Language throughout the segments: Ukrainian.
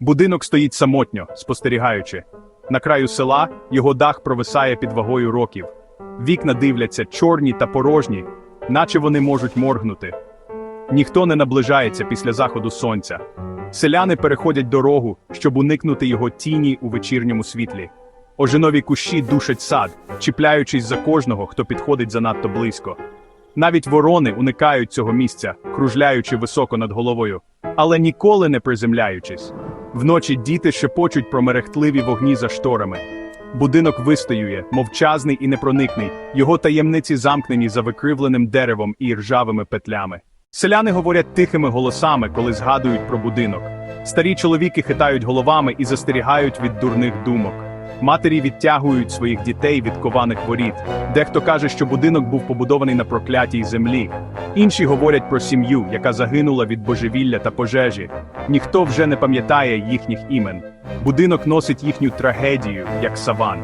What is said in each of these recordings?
Будинок стоїть самотньо, спостерігаючи. На краю села його дах провисає під вагою років. Вікна дивляться чорні та порожні, наче вони можуть моргнути. Ніхто не наближається після заходу сонця. Селяни переходять дорогу, щоб уникнути його тіні у вечірньому світлі. Ожинові кущі душать сад, чіпляючись за кожного, хто підходить занадто близько. Навіть ворони уникають цього місця, кружляючи високо над головою, але ніколи не приземляючись. Вночі діти шепочуть про мерехтливі вогні за шторами. Будинок вистоює, мовчазний і непроникний, його таємниці замкнені за викривленим деревом і ржавими петлями. Селяни говорять тихими голосами, коли згадують про будинок. Старі чоловіки хитають головами і застерігають від дурних думок. Матері відтягують своїх дітей від кованих воріт. Дехто каже, що будинок був побудований на проклятій землі. Інші говорять про сім'ю, яка загинула від божевілля та пожежі. Ніхто вже не пам'ятає їхніх імен. Будинок носить їхню трагедію, як саван.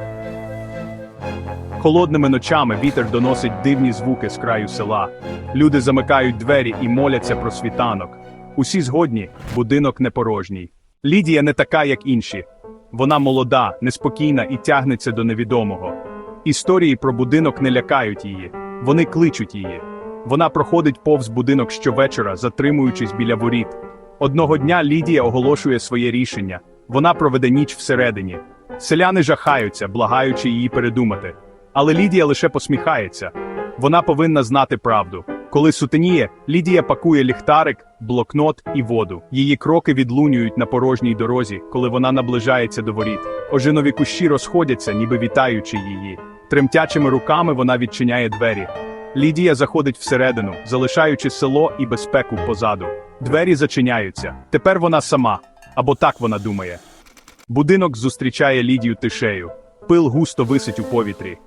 Холодними ночами вітер доносить дивні звуки з краю села. Люди замикають двері і моляться про світанок. Усі згодні, будинок не порожній. Лідія не така, як інші. Вона молода, неспокійна і тягнеться до невідомого. Історії про будинок не лякають її, вони кличуть її. Вона проходить повз будинок щовечора, затримуючись біля воріт. Одного дня Лідія оголошує своє рішення. Вона проведе ніч всередині. Селяни жахаються, благаючи її передумати. Але Лідія лише посміхається. Вона повинна знати правду. Коли сутеніє, Лідія пакує ліхтарик, блокнот і воду. Її кроки відлунюють на порожній дорозі, коли вона наближається до воріт. Ожинові кущі розходяться, ніби вітаючи її. Тремтячими руками вона відчиняє двері. Лідія заходить всередину, залишаючи село і безпеку позаду. Двері зачиняються. Тепер вона сама, або так вона думає. Будинок зустрічає Лідію тишею. Пил густо висить у повітрі.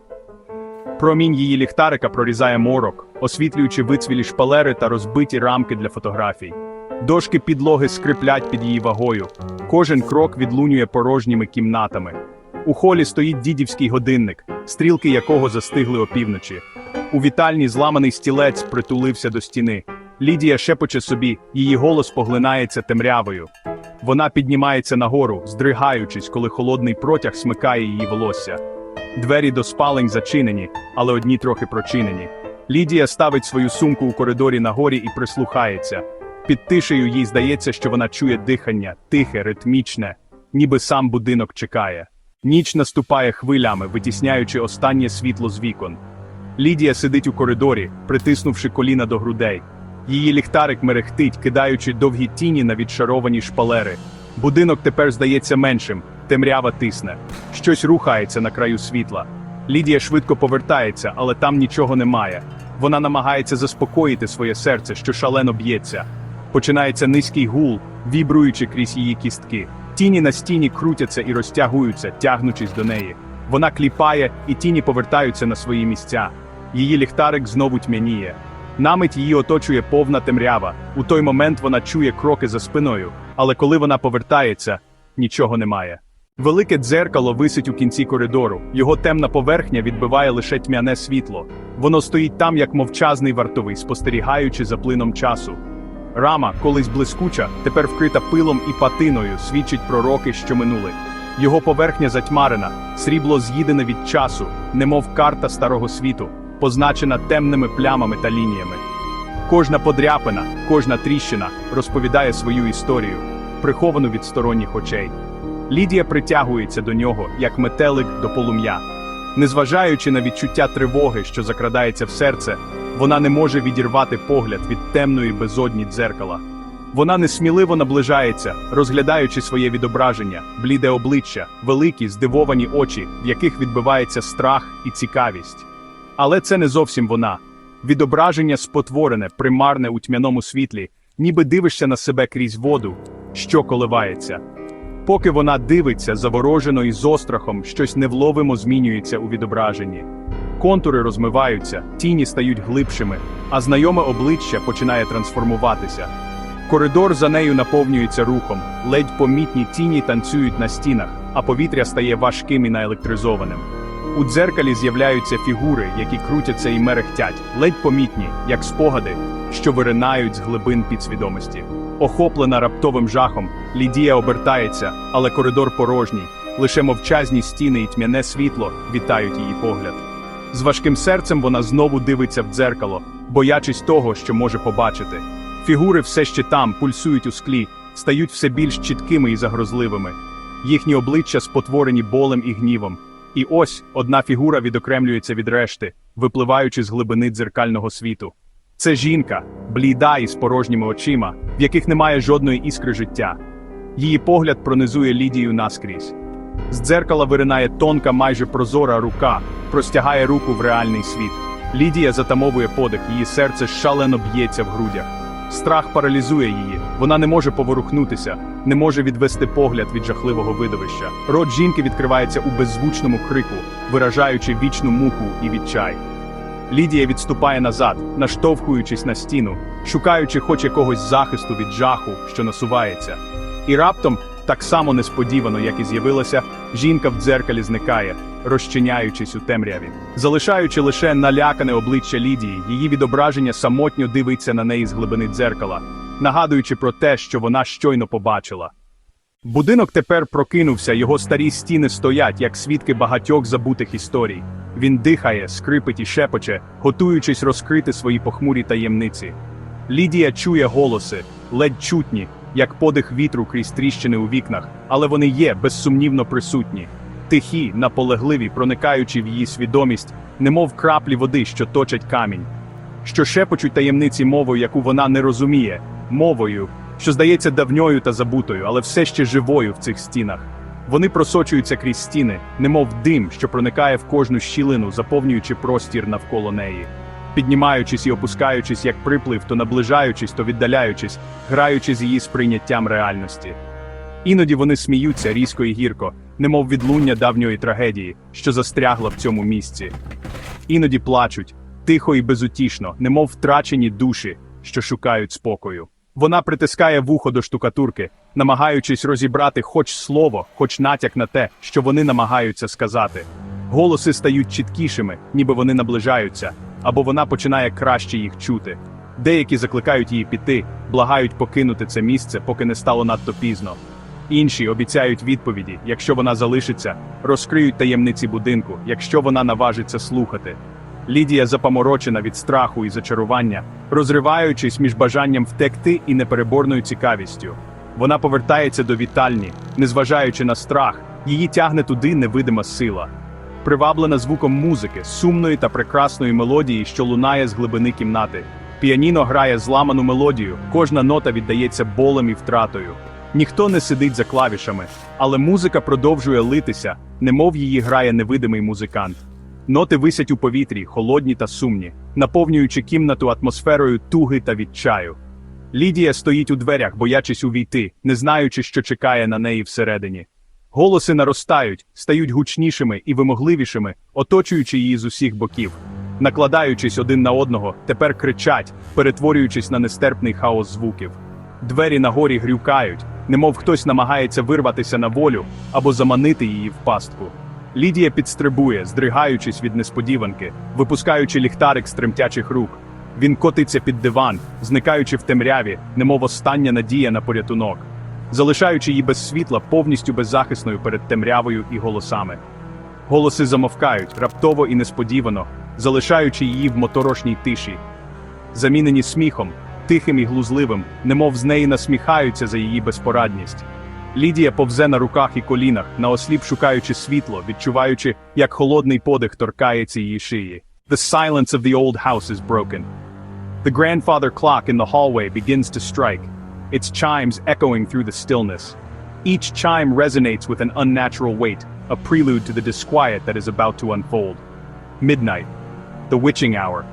Промінь її ліхтарика прорізає морок, освітлюючи вицвілі шпалери та розбиті рамки для фотографій. Дошки підлоги скриплять під її вагою. Кожен крок відлунює порожніми кімнатами. У холі стоїть дідівський годинник, стрілки якого застигли опівночі. У вітальні зламаний стілець притулився до стіни. Лідія шепоче собі, її голос поглинається темрявою. Вона піднімається нагору, здригаючись, коли холодний протяг смикає її волосся. Двері до спалень зачинені, але одні трохи прочинені. Лідія ставить свою сумку у коридорі на горі і прислухається. Під тишею їй здається, що вона чує дихання, тихе, ритмічне, ніби сам будинок чекає. Ніч наступає хвилями, витісняючи останнє світло з вікон. Лідія сидить у коридорі, притиснувши коліна до грудей. Її ліхтарик мерехтить, кидаючи довгі тіні на відшаровані шпалери. Будинок тепер здається меншим, темрява тисне. Щось рухається на краю світла. Лідія швидко повертається, але там нічого немає. Вона намагається заспокоїти своє серце, що шалено б'ється. Починається низький гул, вібруючи крізь її кістки. Тіні на стіні крутяться і розтягуються, тягнучись до неї. Вона кліпає, і тіні повертаються на свої місця. Її ліхтарик знову тьмяніє. Намить її оточує повна темрява. У той момент вона чує кроки за спиною, але коли вона повертається, нічого немає. Велике дзеркало висить у кінці коридору, його темна поверхня відбиває лише тьмяне світло. Воно стоїть там, як мовчазний вартовий, спостерігаючи за плином часу. Рама, колись блискуча, тепер вкрита пилом і патиною, свідчить про роки, що минули. Його поверхня затьмарена, срібло з'їдене від часу, немов карта старого світу, позначена темними плямами та лініями. Кожна подряпина, кожна тріщина розповідає свою історію, приховану від сторонніх очей. Лідія притягується до нього, як метелик до полум'я. Незважаючи на відчуття тривоги, що закрадається в серце, вона не може відірвати погляд від темної безодні дзеркала. Вона несміливо наближається, розглядаючи своє відображення, бліде обличчя, великі здивовані очі, в яких відбивається страх і цікавість. Але це не зовсім вона. Відображення спотворене, примарне у тьмяному світлі, ніби дивишся на себе крізь воду, що коливається. Поки вона дивиться, заворожено і з острахом, щось невловимо змінюється у відображенні. Контури розмиваються, тіні стають глибшими, а знайоме обличчя починає трансформуватися. Коридор за нею наповнюється рухом, ледь помітні тіні танцюють на стінах, а повітря стає важким і наелектризованим. У дзеркалі з'являються фігури, які крутяться і мерехтять, ледь помітні, як спогади, що виринають з глибин підсвідомості. Охоплена раптовим жахом, Лідія обертається, але коридор порожній, лише мовчазні стіни і тьмяне світло вітають її погляд. З важким серцем вона знову дивиться в дзеркало, боячись того, що може побачити. Фігури все ще там, пульсують у склі, стають все більш чіткими і загрозливими. Їхні обличчя спотворені болем і гнівом. І ось одна фігура відокремлюється від решти, випливаючи з глибини дзеркального світу. Це жінка, бліда і з порожніми очима, в яких немає жодної іскри життя. Її погляд пронизує Лідію наскрізь. З дзеркала виринає тонка, майже прозора рука, простягає руку в реальний світ. Лідія затамовує подих, її серце шалено б'ється в грудях. Страх паралізує її, вона не може поворухнутися, не може відвести погляд від жахливого видовища. Рот жінки відкривається у беззвучному крику, виражаючи вічну муку і відчай. Лідія відступає назад, наштовхуючись на стіну, шукаючи хоч якогось захисту від жаху, що насувається. І раптом, так само несподівано, як і з'явилася, жінка в дзеркалі зникає, розчиняючись у темряві. Залишаючи лише налякане обличчя Лідії, її відображення самотньо дивиться на неї з глибини дзеркала, нагадуючи про те, що вона щойно побачила. Будинок тепер прокинувся, його старі стіни стоять, як свідки багатьох забутих історій. Він дихає, скрипить і шепоче, готуючись розкрити свої похмурі таємниці. Лідія чує голоси, ледь чутні, як подих вітру крізь тріщини у вікнах, але вони є безсумнівно присутні. Тихі, наполегливі, проникаючи в її свідомість, немов краплі води, що точать камінь, що шепочуть таємниці мовою, яку вона не розуміє, мовою, що здається давньою та забутою, але все ще живою в цих стінах. Вони просочуються крізь стіни, немов дим, що проникає в кожну щілину, заповнюючи простір навколо неї. Піднімаючись і опускаючись як приплив, то наближаючись, то віддаляючись, граючи з її сприйняттям реальності. Іноді вони сміються різко і гірко, немов відлуння давньої трагедії, що застрягла в цьому місці. Іноді плачуть, тихо і безутішно, немов втрачені душі, що шукають спокою. Вона притискає вухо до штукатурки, намагаючись розібрати хоч слово, хоч натяк на те, що вони намагаються сказати. Голоси стають чіткішими, ніби вони наближаються, або вона починає краще їх чути. Деякі закликають її піти, благають покинути це місце, поки не стало надто пізно. Інші обіцяють відповіді, якщо вона залишиться, розкриють таємниці будинку, якщо вона наважиться слухати. Лідія запаморочена від страху і зачарування, розриваючись між бажанням втекти і непереборною цікавістю. Вона повертається до вітальні, незважаючи на страх, її тягне туди невидима сила. Приваблена звуком музики, сумної та прекрасної мелодії, що лунає з глибини кімнати. Піаніно грає зламану мелодію, кожна нота віддається болем і втратою. Ніхто не сидить за клавішами, але музика продовжує литися, немов її грає невидимий музикант. Ноти висять у повітрі, холодні та сумні, наповнюючи кімнату атмосферою туги та відчаю. Лідія стоїть у дверях, боячись увійти, не знаючи, що чекає на неї всередині. Голоси наростають, стають гучнішими і вимогливішими, оточуючи її з усіх боків. Накладаючись один на одного, тепер кричать, перетворюючись на нестерпний хаос звуків. Двері на горі грюкають, немов хтось намагається вирватися на волю або заманити її в пастку. Лідія підстрибує, здригаючись від несподіванки, випускаючи ліхтарик з тремтячих рук. Він котиться під диван, зникаючи в темряві, немов остання надія на порятунок, залишаючи її без світла, повністю беззахисною перед темрявою і голосами. Голоси замовкають раптово і несподівано, залишаючи її в моторошній тиші. Замінені сміхом, тихим і глузливим, немов з неї насміхаються за її безпорадність. Лідія повзе на руках і колінах, наосліп шукаючи світло, відчуваючи, як холодний подих торкається її шиї. The silence of the old house is broken. The grandfather clock in the hallway begins to strike, its chimes echoing through the stillness. Each chime resonates with an unnatural weight, a prelude to the disquiet that is about to unfold. Midnight, the witching hour,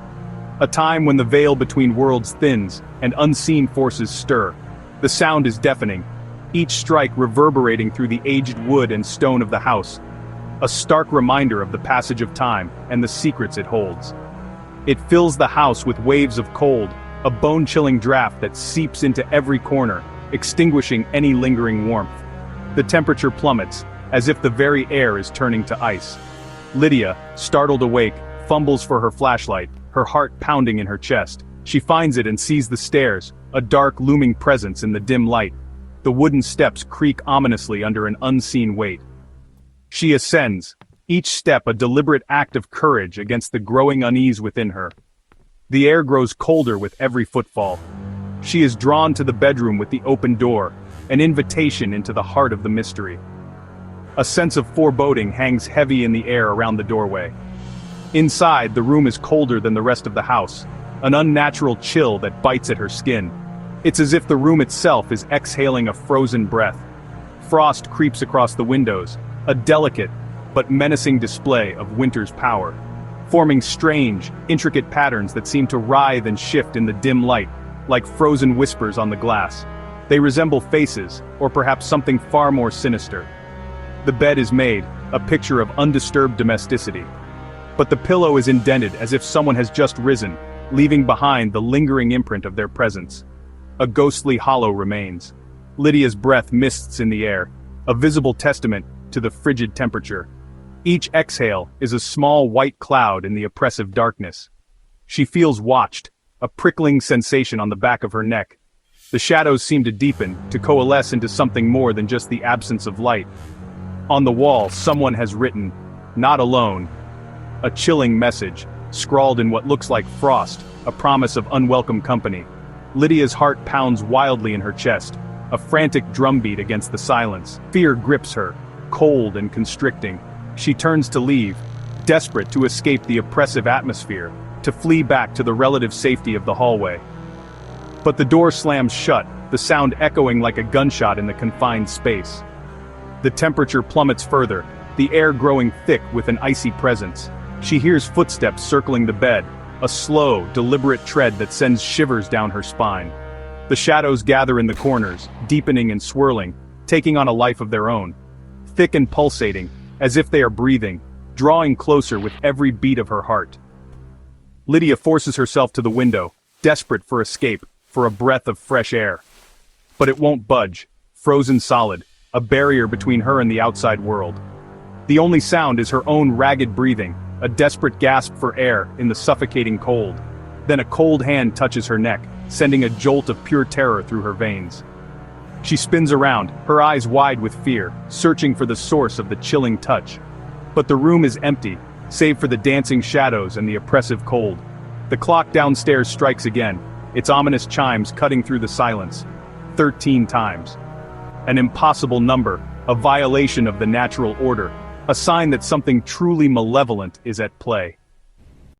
a time when the veil between worlds thins and unseen forces stir. The sound is deafening, each strike reverberating through the aged wood and stone of the house, a stark reminder of the passage of time and the secrets it holds. It fills the house with waves of cold, a bone chilling draft that seeps into every corner, extinguishing any lingering warmth. The temperature plummets, as if the very air is turning to ice. Lydia, startled awake, fumbles for her flashlight, her heart pounding in her chest. She finds it and sees the stairs, a dark looming presence in the dim light. The wooden steps creak ominously under an unseen weight. She ascends, each step a deliberate act of courage against the growing unease within her. The air grows colder with every footfall. She is drawn to the bedroom with the open door, an invitation into the heart of the mystery. A sense of foreboding hangs heavy in the air around the doorway. Inside, the room is colder than the rest of the house, an unnatural chill that bites at her skin. It's as if the room itself is exhaling a frozen breath. Frost creeps across the windows, a delicate but menacing display of winter's power, forming strange, intricate patterns that seem to writhe and shift in the dim light, like frozen whispers on the glass. They resemble faces, or perhaps something far more sinister. The bed is made, a picture of undisturbed domesticity. But the pillow is indented as if someone has just risen, leaving behind the lingering imprint of their presence. A ghostly hollow remains. Lydia's breath mists in the air, a visible testament to the frigid temperature. Each exhale is a small white cloud in the oppressive darkness. She feels watched, a prickling sensation on the back of her neck. The shadows seem to deepen, to coalesce into something more than just the absence of light. On the wall, someone has written, Not alone. A chilling message, scrawled in what looks like frost, a promise of unwelcome company. Lydia's heart pounds wildly in her chest, a frantic drumbeat against the silence. Fear grips her, cold and constricting. She turns to leave, desperate to escape the oppressive atmosphere, to flee back to the relative safety of the hallway. But the door slams shut, the sound echoing like a gunshot in the confined space. The temperature plummets further, the air growing thick with an icy presence. She hears footsteps circling the bed, a slow, deliberate tread that sends shivers down her spine. The shadows gather in the corners, deepening and swirling, taking on a life of their own. Thick and pulsating, as if they are breathing, drawing closer with every beat of her heart. Lydia forces herself to the window, desperate for escape, for a breath of fresh air. But it won't budge, frozen solid, a barrier between her and the outside world. The only sound is her own ragged breathing, a desperate gasp for air in the suffocating cold. Then a cold hand touches her neck, sending a jolt of pure terror through her veins. She spins around, her eyes wide with fear, searching for the source of the chilling touch. But the room is empty, save for the dancing shadows and the oppressive cold. The clock downstairs strikes again, its ominous chimes cutting through the silence. Thirteen times. An impossible number, a violation of the natural order, a sign that something truly malevolent is at play.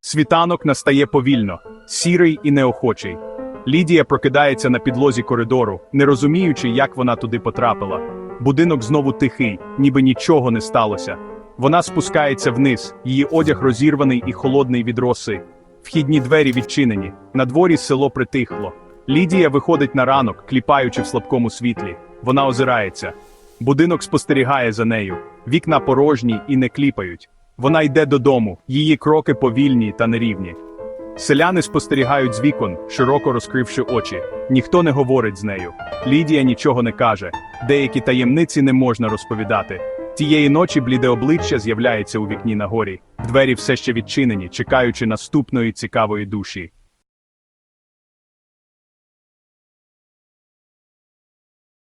Світанок настає повільно, сірий і неохочий. Лідія прокидається на підлозі коридору, не розуміючи, як вона туди потрапила. Будинок знову тихий, ніби нічого не сталося. Вона спускається вниз, її одяг розірваний і холодний від роси. Вхідні двері відчинені, на дворі село притихло. Лідія виходить на ранок, кліпаючи в слабкому світлі. Вона озирається. Будинок спостерігає за нею, вікна порожні і не кліпають. Вона йде додому, її кроки повільні та нерівні. Селяни спостерігають з вікон, широко розкривши очі. Ніхто не говорить з нею. Лідія нічого не каже. Деякі таємниці не можна розповідати. Тієї ночі бліде обличчя з'являється у вікні на горі. Двері все ще відчинені, чекаючи наступної цікавої душі.